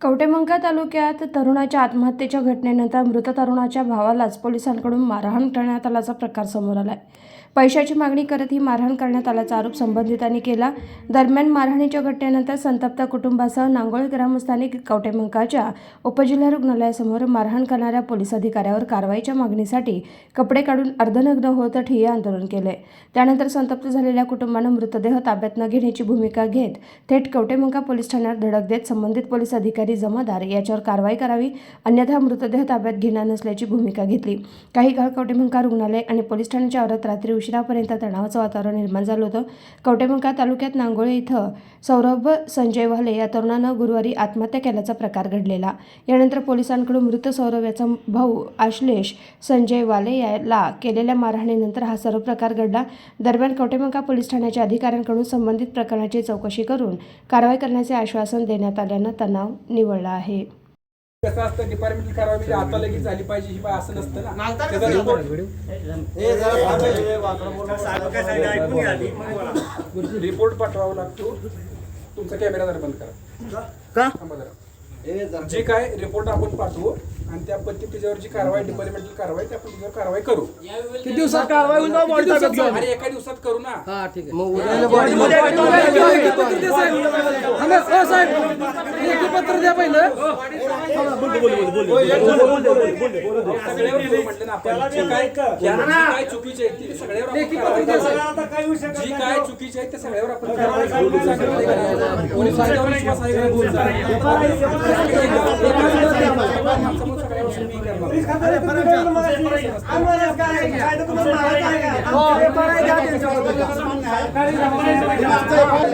कवटेमंका तालुक्यात तरुणाच्या आत्महत्येच्या घटनेनंतर मृत तरुणाच्या भावालाच पोलिसांकडून मारहाण करण्यात आल्याचा प्रकार समोर आलाय. पैशाची मागणी करत ही मारहाण करण्यात आल्याचा आरोप संबंधितांनी केला. दरम्यान मारहाणीच्या घटनेनंतर संतप्त कुटुंबासह नांगोळ ग्रामस्थांनी कवटेमंकाच्या उपजिल्हा रुग्णालयासमोर मारहाण करणाऱ्या पोलीस अधिकाऱ्यावर कारवाईच्या मागणीसाठी कपडे काढून अर्धनग्न होत ठिय्या आंदोलन केले त्यानंतर संतप्त झालेल्या कुटुंबानं मृतदेह ताब्यात न घेण्याची भूमिका घेत थेट कवटेमंका पोलीस ठाण्यावर धडक देत संबंधित पोलीस अधिकारी जमादार याच्यावर कारवाई करावी अन्यथा मृतदेह ताब्यात घेणार नसल्याची भूमिका घेतली. काही काळ कवटेमंका रुग्णालय आणि पोलीस ठाण्याच्या औरत रात्री उशिरापर्यंत तणावाचं वातावरण निर्माण झालं होतं. कवटेमंका तालुक्यात नांगोळे इथं सौरभ संजय वाले या तरुणानं गुरुवारी आत्महत्या केल्याचा प्रकार घडलेला. यानंतर पोलिसांकडून मृत सौरभ याचा भाऊ आश्लेष संजय वाले याला केलेल्या मारहाणीनंतर हा सर्व प्रकार घडला. दरम्यान कवटेमंका पोलीस ठाण्याच्या अधिकाऱ्यांकडून संबंधित प्रकरणाची चौकशी करून कारवाई करण्याचे आश्वासन देण्यात आल्यानं तणाव निवळला आहे कसं असतं डिपार्टमेंटल कारवाई म्हणजे आता लगेच झाली पाहिजे ही असं नसतं ना त्याचा रिपोर्ट रिपोर्ट पाठवावा लागतो तुमचा कॅमेरा जरा बंद करा का जरा. जे काय रिपोर्ट आपण पाठवू आणि त्या पद्धती त्याच्यावर जी कारवाई डिपार्टमेंटल कारवाई त्या आपण त्याच्यावर कारवाई करू किती दिवसात कारवाई होईल अरे एका दिवसात करू ना हा ठीक आहे मग उद्या पत्र द्या पहिलं सगळ्यावर करू म्हटलं ना आपण जे काय जी काय चुकीचे आहेत ते सगळ्यावर आपण कारवाई करू. जी काय चुकीचे आहेत ते सगळ्यावर आपण कारवाई करू. पोलिसांच्यावर विश्वास आहे का तुमचा? माणसामुळे सगळ्यावर सुखी करणार.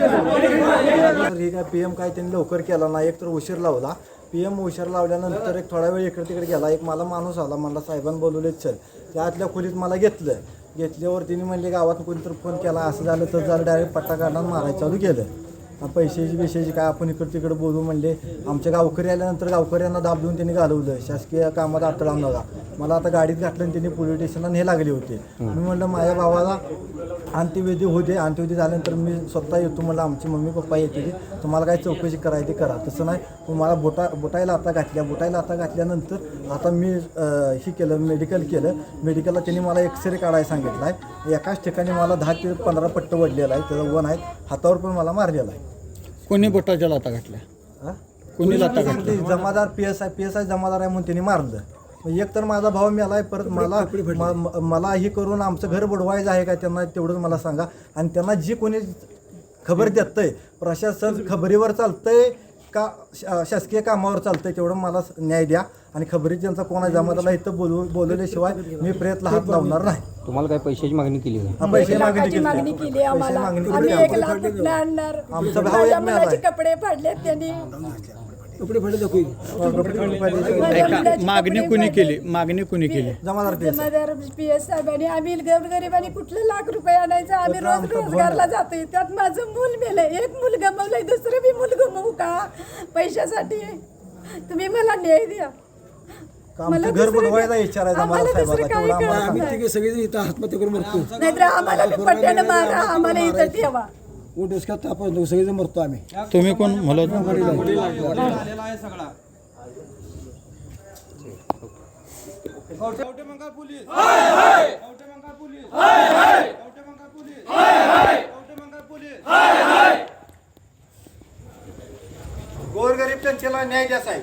तर हे काय पी एम काय त्यांनी लवकर केला नाही एक तर उशीर लावला पी एम उशार लावल्यानंतर एक थोडा वेळ इकडे तिकडे गेला. एक मला माणूस आला. मला साहेबांनी बोलवले चल. त्या आतल्या खोलीत मला घेतलं. घेतल्यावर तिने म्हणले गावात कोणीतरी फोन केला. असं झालं तर झालं. डायरेक्ट पट्टा काढणार मारायला चालू केलं. पैशाची बिशाची काय आपण इकडं तिकडं बोलू म्हणले. आमच्या गावकरी आल्यानंतर गावकऱ्यांना दाबलून त्यांनी घालवलं. शासकीय कामात अडथळा नका मला आता गाडीत घातलं आणि त्यांनी पोलीस स्टेशनला हे लागले होते. मी म्हणलं माझ्या भावाला अंत्यविधी होते अंत्यविधी झाल्यानंतर मी स्वतः येतो म्हणलं आमची मम्मी पप्पा येते तुम्हाला काय चौकशी करायची करा. तसं नाही. तुम्हाला बोटा बोटायला आता घातल्या. बोटायला आता घातल्यानंतर आता मी हे केलं मेडिकल केलं. मेडिकलला त्यांनी मला एक्सरे काढायला सांगितलं आहे एकाच ठिकाणी मला दहा ते पंधरा पट्ट वडलेला आहे त्याचा वन आहे हातावर पण मला मारलेला आहे. कोणी बोटाच्या लाता घातल्या? हा? कोणी लाथा ते जमादार P S I P S I जमादार आहे म्हणून त्यांनी मारलं. मग एक तर माझा भाव मिळाला आहे परत मला म- म- मला हे करून आमचं घर बुडवायचं आहे का त्यांना तेवढंच मला सांगा. आणि त्यांना जी कोणी खबर देतंय प्रशासन खबरीवर चालतंय का शा- शासकीय कामावर चालतंय तेवढं मला स- न्याय द्या. आणि खबरी ज्यांचा कोण आहे जमादारला इथं बोलवू बोलवल्याशिवाय मी प्रयत्न हात लावणार नाही. तुम्हाला काय पैशाची मागणी केली का? हा, पैसे मागणी लाखाची मागणी केली पैसे आम्हाला मागणी आम्ही केली एक लाख कुठनं आणणार. आमचा भाव माझ्या एक मिळाला मुलाचे. कपडे फाडलेत त्यांनी. कपडे फडे दाखवू माझ्या मुलाचे मागणी कुणी. केली? मागणी कुणी केली? जमादार पी एस आय जमादार पी एस साहेबांनी आम्ही गोरगरिबांनी कुठलं लाख रुपये आणायचं? आम्ही तर रोज आमचं रोजगारला जातोय. त्यात माझं मूल मेलंय. एक मूल गमावलंय दुसरं बी मूल गमवू का? पैशासाठी. तुम्ही मला न्याय द्या. मला घर दुसरं बुडवायचा काय- विचार आहे आम्हाला जमादार दुसरं साहेबाचा काही तेवढं आम्हाला. कळत सांगा. नाही. सगळेजण इथं आत्महत्या करून मरतो. नाहीतर आम्हाला बी पट्ट्यानं मारा आम्हाला इथं ठेवा. ऊट उसकात आपण सगळेजण मरतो आम्ही. तुम्ही कोण? मला गोरगरीब जनतेला न्याय द्या साहेब.